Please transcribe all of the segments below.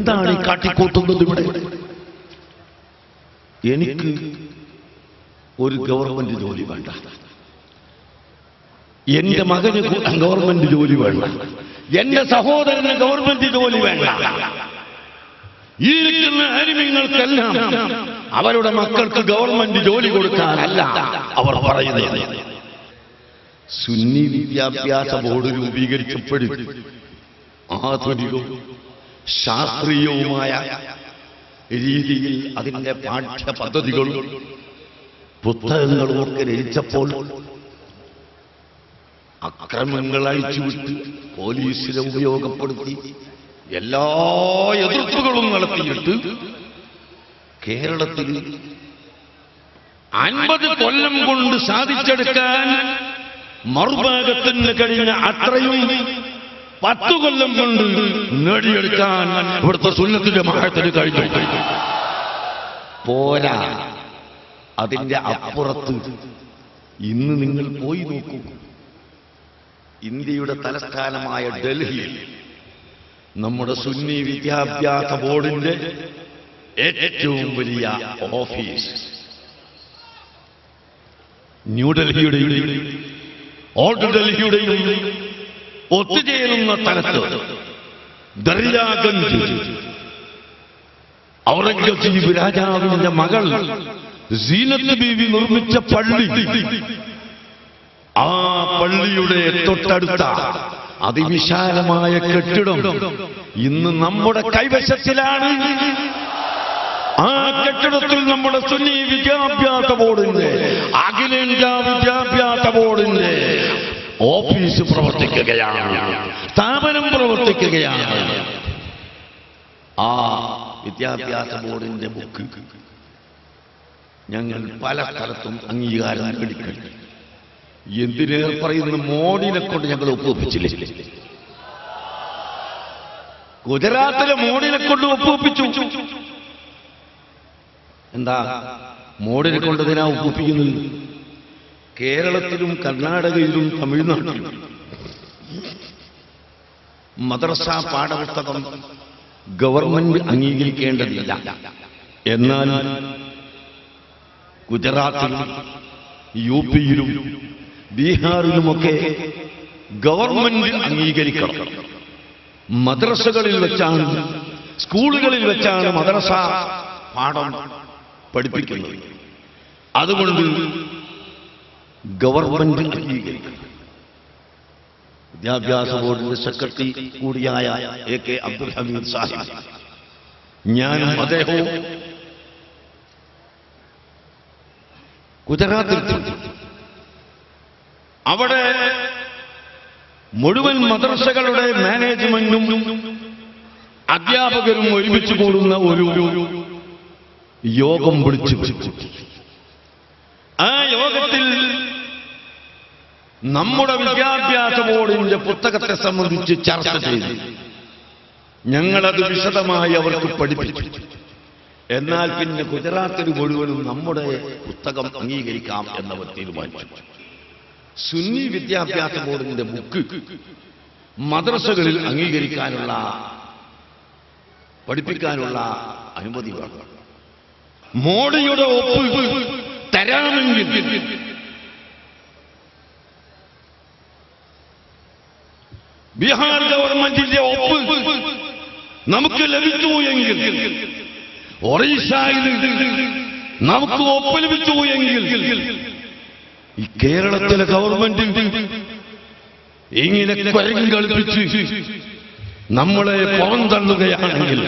എന്താണ് ഈ കാട്ടിക്കൂട്ടുന്നത് ഇവിടെ? എനിക്ക് ഒരു ഗവൺമെന്റ് ജോലി വേണ്ട. എന്റെ മകന് ഗവൺമെന്റ് ജോലി വേണ്ട. എന്റെ സഹോദരന് ഗവൺമെന്റ് ജോലി വേണ്ട. ഈ ഇരിക്കുന്ന അരിമിങ്ങൾക്കെല്ലാം അവരുടെ മക്കൾക്ക് ഗവൺമെന്റ് ജോലി കൊടുക്കാനല്ല അവർ പറയുന്നത്. സുന്നി വിദ്യാഭ്യാസ ബോർഡ് രൂപീകരിച്ചപ്പോഴും ആധുനികവും ശാസ്ത്രീയവുമായ രീതിയിൽ അതിന്റെ പാഠ്യ പദ്ധതികളും പുസ്തകങ്ങളും ഒക്കെ രചിച്ചപ്പോൾ അക്രമങ്ങൾ അഴിച്ചുവിട്ട് പോലീസിനെ ഉപയോഗപ്പെടുത്തി എല്ലാ എതിർപ്പുകളും നടത്തിയിട്ട് കേരളത്തിൽ അൻപത് കൊല്ലം കൊണ്ട് സാധിച്ചെടുക്കാൻ മറുഭാഗത്തിന് കഴിഞ്ഞ അത്രയും പത്തു കൊല്ലം കൊണ്ട് നേടിയെടുക്കാൻ ഇവിടുത്തെ സുന്നത്തിന്റെ മഹത്തിന് കഴിഞ്ഞു. പോരാ. അതിന്റെ അപ്പുറത്ത് ഇന്ന് നിങ്ങൾ പോയി നോക്കൂ. ഇന്ത്യയുടെ തലസ്ഥാനമായ ഡൽഹിയിൽ നമ്മുടെ സുന്നി വിദ്യാഭ്യാസ ബോർഡിന്റെ ഏറ്റവും വലിയ ഓഫീസ്. ന്യൂഡൽഹിയുടെയും ഓൾഡ് ഡൽഹിയുടെയും ഒത്തുചേരുന്ന തലത്ത് ദർയാഗഞ്ച് ഔറംഗസീബ് രാജാവിന്റെ മകൾ സീനത്ത് ബീവി നിർമ്മിച്ച പള്ളി. ആ പള്ളിയുടെ തൊട്ടടുത്ത അതിവിശാലമായ കെട്ടിടം ഇന്ന് നമ്മുടെ കൈവശത്തിലാണ്. ആ കെട്ടിടത്തിൽ നമ്മുടെ സുന്നി വിദ്യാഭ്യാസ ബോർഡിന്റെ അഖിലേന്ത്യാ വിദ്യാഭ്യാസ ബോർഡിന്റെ ഓഫീസ് പ്രവർത്തിക്കുകയാണ്. സ്ഥാപനം പ്രവർത്തിക്കുകയാണ്. ആ വിദ്യാഭ്യാസ ബോർഡിന്റെ ബുക്ക് ഞങ്ങൾ പല സ്ഥലത്തും അംഗീകാരം എടുക്കുന്നു. എന്തിനേറെ പറയുന്ന? മോഡിനെ കൊണ്ട് ഞങ്ങൾ ഒപ്പുവെപ്പിച്ചില്ലേ? ഗുജറാത്തിലെ മോഡിനെ കൊണ്ട് ഒപ്പുവെപ്പിച്ചു. എന്താ? മോഡിനെ കൊണ്ട് ഇതിനാ ഒപ്പുവെപ്പിക്കുന്നത്? കേരളത്തിലും കർണാടകയിലും തമിഴ്നാട്ടിലും. മദ്രസ പാഠപുസ്തകം ഗവൺമെന്റ് അംഗീകരിക്കേണ്ടതില്ല. എന്നാൽ ഗുജറാത്തിലും യു പിയിലും ബീഹാറിലുമൊക്കെ ഗവൺമെന്റ് അംഗീകരിക്കണം. മദ്രസകളിൽ വെച്ചാണ് സ്കൂളുകളിൽ വെച്ചാണ് മദ്രസ പാഠം പഠിപ്പിക്കുന്നത്. അതുകൊണ്ട് ഗവൺമെന്റ് അംഗീകരിക്കണം വിദ്യാഭ്യാസ ബോർഡിന്റെ സെക്രട്ടറി കൂടിയായ എ കെ അബ്ദുൽ ഹമീദ് സാഹിബ്. ഞാനും അദ്ദേഹവും ഗുജറാത്തിൽ അവിടെ മുഴുവൻ മദ്രസകളുടെ മാനേജ്മെന്റും അധ്യാപകരും ഒരുമിച്ച് കൂടുന്ന ഒരു യോഗം വിളിച്ചു. ആ യോഗത്തിൽ നമ്മുടെ വിദ്യാഭ്യാസ ബോർഡിന്റെ പുസ്തകത്തെ സംബന്ധിച്ച് ചർച്ച ചെയ്തു. ഞങ്ങളത് വിശദമായി അവർക്ക് പഠിപ്പിച്ചു. എന്നാൽ പിന്നെ ഗുജറാത്തിൽ മുഴുവനും നമ്മുടെ പുസ്തകം അംഗീകരിക്കാം എന്നവർ തീരുമാനിച്ചു. സുന്നി വിദ്യാഭ്യാസ ബോർഡിന്റെ ബുക്ക് മദ്രസകളിൽ അംഗീകരിക്കാനുള്ള പഠിപ്പിക്കാനുള്ള അനുമതി വേണം. മോഡിയുടെ ഒപ്പ് തരാമെങ്കിൽ ബീഹാർ ഗവൺമെന്റിന്റെ ഒപ്പ് നമുക്ക് ലഭിച്ചു എങ്കിൽ ഒറീസയിൽ നമുക്ക് ഒപ്പ് ലഭിച്ചു എങ്കിൽ ഈ കേരളത്തിലെ ഗവൺമെന്റ് ഇങ്ങനെ കുരങ്ങ് കളിപ്പിച്ച് നമ്മളെ പുറന്തള്ളുകയാണെങ്കിൽ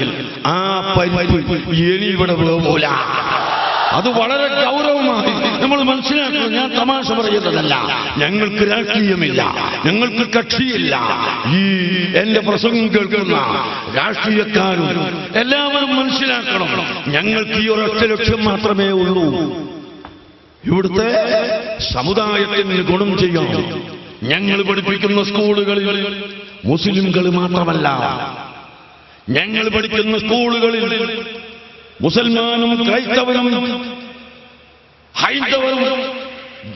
ആ പരിപ്പ് ഇനി ഇവിടെ പോല അത് വളരെ ഗൗരവമായി നമ്മൾ മനസ്സിലാക്കണം ഞാൻ തമാശ പറയുന്നതല്ല. ഞങ്ങൾക്ക് രാഷ്ട്രീയമില്ല ഞങ്ങൾക്ക് കക്ഷിയില്ല. ഈ എന്റെ പ്രസംഗം കേൾക്കുന്ന രാഷ്ട്രീയക്കാരും എല്ലാവരും മനസ്സിലാക്കണം ഞങ്ങൾക്ക് ഈ ഒരൊറ്റ ലക്ഷ്യം മാത്രമേ ഉള്ളൂ. ഇവിടുത്തെ സമുദായത്തിന് ഗുണം ചെയ്യണം ഞങ്ങൾ പഠിപ്പിക്കുന്ന സ്കൂളുകളിൽ മുസ്ലിംകൾ മാത്രമല്ല ഞങ്ങൾ പഠിക്കുന്ന സ്കൂളുകളിൽ മുസൽമാനും ക്രൈസ്തവനും ഹൈന്ദവനും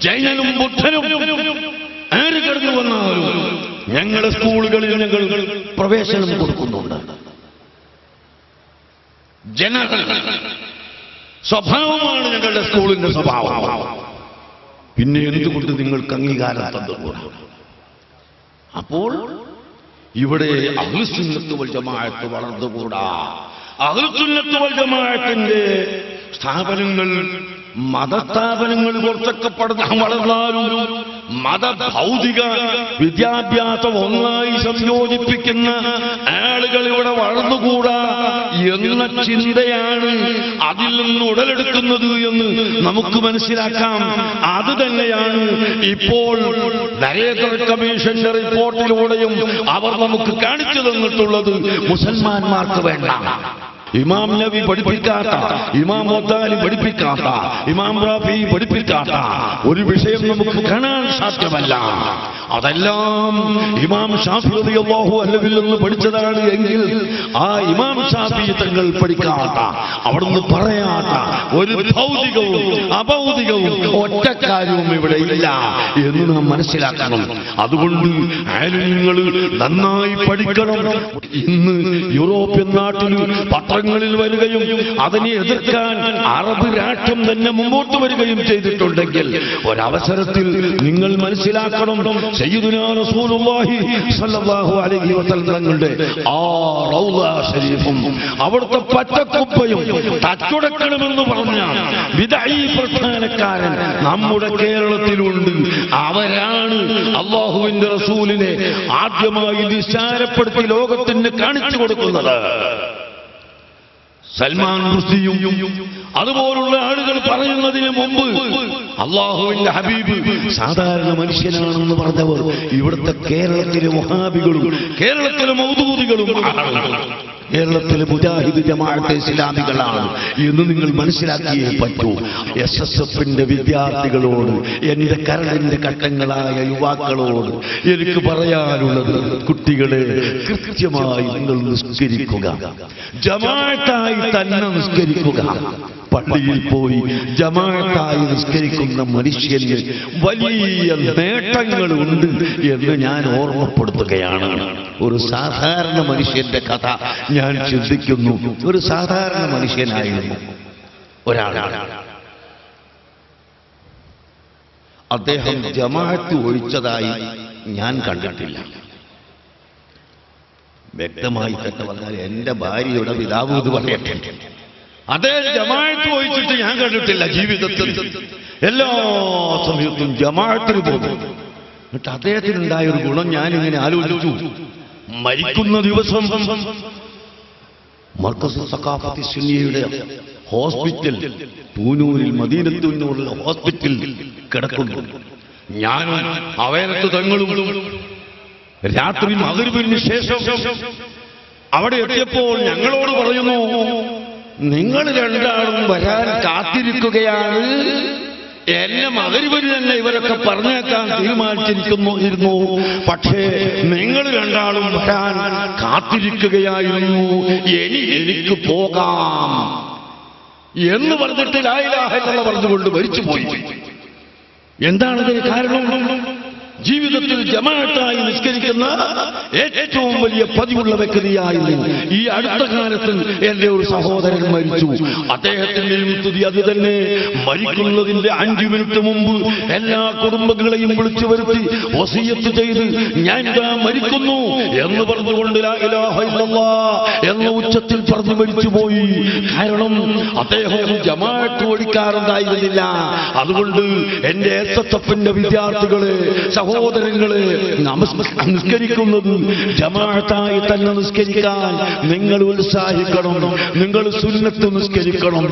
ജൈനനും ബുദ്ധനും ആര് കടന്നു വന്നാലും ഞങ്ങളുടെ സ്കൂളുകളിൽ ഞങ്ങൾ പ്രവേശനം കൊടുക്കുന്നുണ്ട്. ജനറൽ സ്വഭാവമാണ് ഞങ്ങളുടെ സ്കൂളിന്റെ സ്വഭാവം. പിന്നെ എന്തുകൊണ്ട് നിങ്ങൾക്ക് അംഗീകാരം തന്നുകൂടാ അപ്പോൾ ഇവിടെ അഹ്ലുസുന്നത്ത് വൽ ജമാഅത്ത് വളർന്നുകൂടാ. ജമാഅത്തിന്റെ സ്ഥാപനങ്ങൾ മതസ്ഥാപനങ്ങൾ കുറച്ചൊക്കെ വളർന്നാലും വളർന്നാലും മതഭൗതിക വിദ്യാഭ്യാസം ഒന്നായി സംയോജിപ്പിക്കുന്ന ആളുകൾ ഇവിടെ വളർന്നുകൂടാ എന്ന ചിന്തയാണ് അതിൽ നിന്ന് ഉടലെടുക്കുന്നത് എന്ന് നമുക്ക് മനസ്സിലാക്കാം. അത് തന്നെയാണ് ഇപ്പോൾ നരേന്ദ്ര കമ്മീഷന്റെ റിപ്പോർട്ടിലൂടെയും അവർ നമുക്ക് കാണിച്ചു തന്നിട്ടുള്ളത്. മുസൽമാന്മാർക്ക് വേണ്ട. ഇമാം നബി പഠിപ്പിക്കാത്ത ഇമാം മൊത്താലി പഠിപ്പിക്കാത്ത ഇമാം റാഫി പഠിപ്പിക്കാത്ത ഒരു വിഷയം നമുക്ക് കാണാൻ സാധ്യമല്ല. അതെല്ലാം ഇമാം ഷാഫി റളിയല്ലാഹു അൻഹുവിൽ നിന്ന് പഠിച്ചതാണ് എങ്കിൽ ആ ഇമാം ഷാഫി തങ്ങൾ പഠിക്കാത്ത അവിടുന്ന് പറയാട്ട ഒരു ഭൗതികവും അഭൗതികവും ഒറ്റ കാര്യവും ഇവിടെ ഇല്ല എന്ന് നാം മനസ്സിലാക്കണം. അതുകൊണ്ട് ആലിന്യങ്ങൾ നന്നായി പഠിക്കണം. ഇന്ന് യൂറോപ്യൻ നാട്ടിൽ പത്രങ്ങളിൽ വരികയും അതിനെ എതിർക്കാൻ അറബ് രാഷ്ട്രം തന്നെ മുമ്പോട്ട് വരികയും ചെയ്തിട്ടുണ്ടെങ്കിൽ ഒരവസരത്തിൽ നിങ്ങൾ മനസ്സിലാക്കണം തങ്ങളുടെ ആ റൗല ശരീഫും അവിടുത്തെ പച്ചക്കുപ്പയും തച്ചുടക്കണമെന്ന് പറഞ്ഞ വിദഈ പ്രസ്ഥാനക്കാരൻ നമ്മുടെ കേരളത്തിലുണ്ട്. അവരാണ് അള്ളാഹുവിന്റെ റസൂലിനെ ആദ്യമായി നിസ്സാരപ്പെടുത്തി ലോകത്തിന് കാണിച്ചു കൊടുക്കുന്നത്. സൽമാൻ റുഷ്ദിയും അതുപോലുള്ള ആളുകൾ പറയുന്നതിന് മുമ്പ് അള്ളാഹുവിന്റെ ഹബീബ് സാധാരണ മനുഷ്യനാണെന്ന് പറഞ്ഞവർ ഇവിടുത്തെ കേരളത്തിലെ മഹാബികളും കേരളത്തിലെ മൗദൂദികളും. കേരളത്തിലെ മുജാഹിദ് ജമാഅത്തെ ഇസ്ലാമികളാണ് എന്ന് നിങ്ങൾ മനസ്സിലാക്കിയേ പറ്റൂ. എസ് എസ് എഫിന്റെ വിദ്യാർത്ഥികളോട് എന്റെ കരളിന്റെ ഘട്ടങ്ങളായ യുവാക്കളോട് എനിക്ക് പറയാനുള്ളത് കുട്ടികളെ കൃത്യമായി നിങ്ങൾ നിസ്കരിക്കുക. ജമാഅത്തായി തന്നെ നിസ്കരിക്കുക. പള്ളിയിൽ പോയി ജമാഅത്തായി നിസ്കരിക്കുന്ന മനുഷ്യന് വലിയ നേട്ടങ്ങളുണ്ട് എന്ന് ഞാൻ ഓർമ്മപ്പെടുത്തുകയാണ്. ഒരു സാധാരണ മനുഷ്യന്റെ കഥ ഞാൻ ചിന്തിക്കുന്നു. ഒരു സാധാരണ മനുഷ്യനായിരുന്നു ഒരാളാണ് അദ്ദേഹം ജമാഅത്ത് ഒഴിച്ചതായി ഞാൻ കണ്ടിട്ടില്ല. വ്യക്തമായി തന്നെ പറഞ്ഞാൽ എന്റെ ഭാര്യയുടെ പിതാവ് ഇത് പറയട്ടെ. അദ്ദേഹം ജമാഅത്ത് പോയിച്ചിട്ട് ഞാൻ കണ്ടിട്ടില്ല ജീവിതത്തിൽ. എല്ലാ സമയത്തും ജമാഅത്തിന് പോകും. എന്നിട്ട് അദ്ദേഹത്തിനുണ്ടായ ഒരു ഗുണം ഞാൻ ഇങ്ങനെ ആലോചിച്ചു. മരിക്കുന്ന ദിവസം മർക്കസ് സഖാഫത്തി സുന്നിയുടെ ഹോസ്പിറ്റൽ പൂനൂരിൽ മദീനത്തൂന്നൂരിലെ ഹോസ്പിറ്റൽ കിടക്കുന്നു. ഞാൻ അവയനത്ത് തങ്ങളും രാത്രി മകരുവിന് ശേഷം അവിടെ എത്തിയപ്പോൾ ഞങ്ങളോട് പറയുന്നു നിങ്ങൾ രണ്ടാളും വരാൻ കാത്തിരിക്കുകയാണ്. എന്നെ മകരിവിന് തന്നെ ഇവരൊക്കെ പറഞ്ഞേക്കാൻ തീരുമാനിച്ചിരിക്കുന്നു ഇരുന്നു. പക്ഷേ നിങ്ങൾ രണ്ടാളും വരാൻ കാത്തിരിക്കുകയായിരുന്നു. ഇനി എനിക്ക് പോകാം എന്ന് പറഞ്ഞിട്ട് ലായിലാഹെന്നുള്ള പറഞ്ഞുകൊണ്ട് മരിച്ചുപോയി. എന്താണ് ഇതിന് കാരണം? ജീവിതത്തിൽ ജമാഅത്തായി നിസ്കരിക്കുന്ന ഏറ്റവും വലിയ പതിവുള്ള വ്യക്തിയായിരുന്നു ഈ അടുത്ത കാലത്ത് എന്റെ ഒരു സഹോദരൻ മരിച്ചു. അദ്ദേഹത്തിന്റെയും സ്തുതി അത് തന്നെ മരിക്കുന്നതിന്റെ അഞ്ചു മിനിറ്റ് മുമ്പ് എല്ലാ കുടുംബങ്ങളെയും വിളിച്ചു വരുത്തി വസീയത്ത് ചെയ്ത് ഞാൻ മരിക്കുന്നു എന്ന് പറഞ്ഞുകൊണ്ട് എന്ന ഉച്ചത്തിൽ പറഞ്ഞു മരിച്ചുപോയി കാരണം അദ്ദേഹം ജമാഅത്ത് ഓടിക്കാറുണ്ടായിരുന്നില്ല അതുകൊണ്ട് എന്റെ എസ് വിദ്യാർത്ഥികളെ സഹോദരങ്ങളെ നിസ്കരിക്കുന്നത് ജമാഅത്തായി തന്നെ നിസ്കരിക്കാൻ നിങ്ങൾ ഉത്സാഹിക്കണം നിങ്ങൾ സുന്നത്ത് നിസ്കരിക്കണം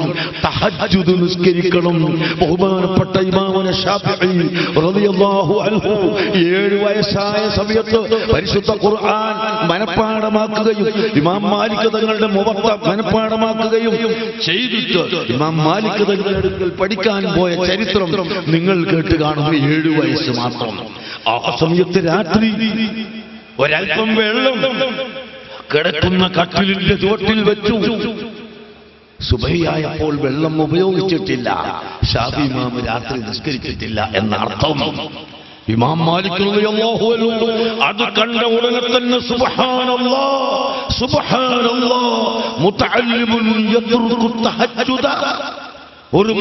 തഹജ്ജുദ് നിസ്കരിക്കണം. ബഹുമാനപ്പെട്ട ഇമാമന അൻഹു ഏഴ് വയസ്സായ സമയത്ത് പരിശുദ്ധ ഖുർആൻ മനപ്പാഠമാക്കുകയും ഇമാം മാലിക് തങ്ങളുടെ മുവത്ത മനപ്പാഠമാക്കുകയും ചെയ്തിട്ട് ഇമാം മാലിക് തങ്ങളുടെ അടുക്കൽ പഠിക്കാൻ പോയ ചരിത്രം നിങ്ങൾ കേട്ട് കാണും ഏഴ് വയസ്സ് മാത്രം. ആ സമയത്ത് രാത്രി ഒരൽപ്പം വെള്ളം കിടക്കുന്ന കട്ടിലിന്റെ ചുവട്ടിൽ വെച്ചു. സുബഹിയായപ്പോൾ വെള്ളം ഉപയോഗിച്ചിട്ടില്ല. ഷാഫി ഇമാം രാത്രി നിസ്കരിച്ചിട്ടില്ല എന്ന അർത്ഥം ഇമാം മാലിക് റളിയല്ലാഹു അൻഹു അത് കണ്ട ഉടനെ തന്നെ സുബ്ഹാനല്ലാഹ് സുബ്ഹാനല്ലാഹ് മുതഅല്ലിമുൻ യത്റുഖു തഹജ്ജുദ. ഒരു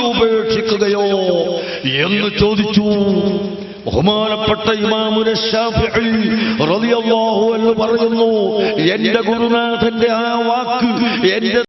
ഉപേക്ഷിക്കുകയോ എന്ന് ചോദിച്ചു. ബഹുമാനപ്പെട്ട ഇമാമുന പറയുന്നു എന്റെ ഗുരുനാഥന്റെ ആ വാക്ക് എന്റെ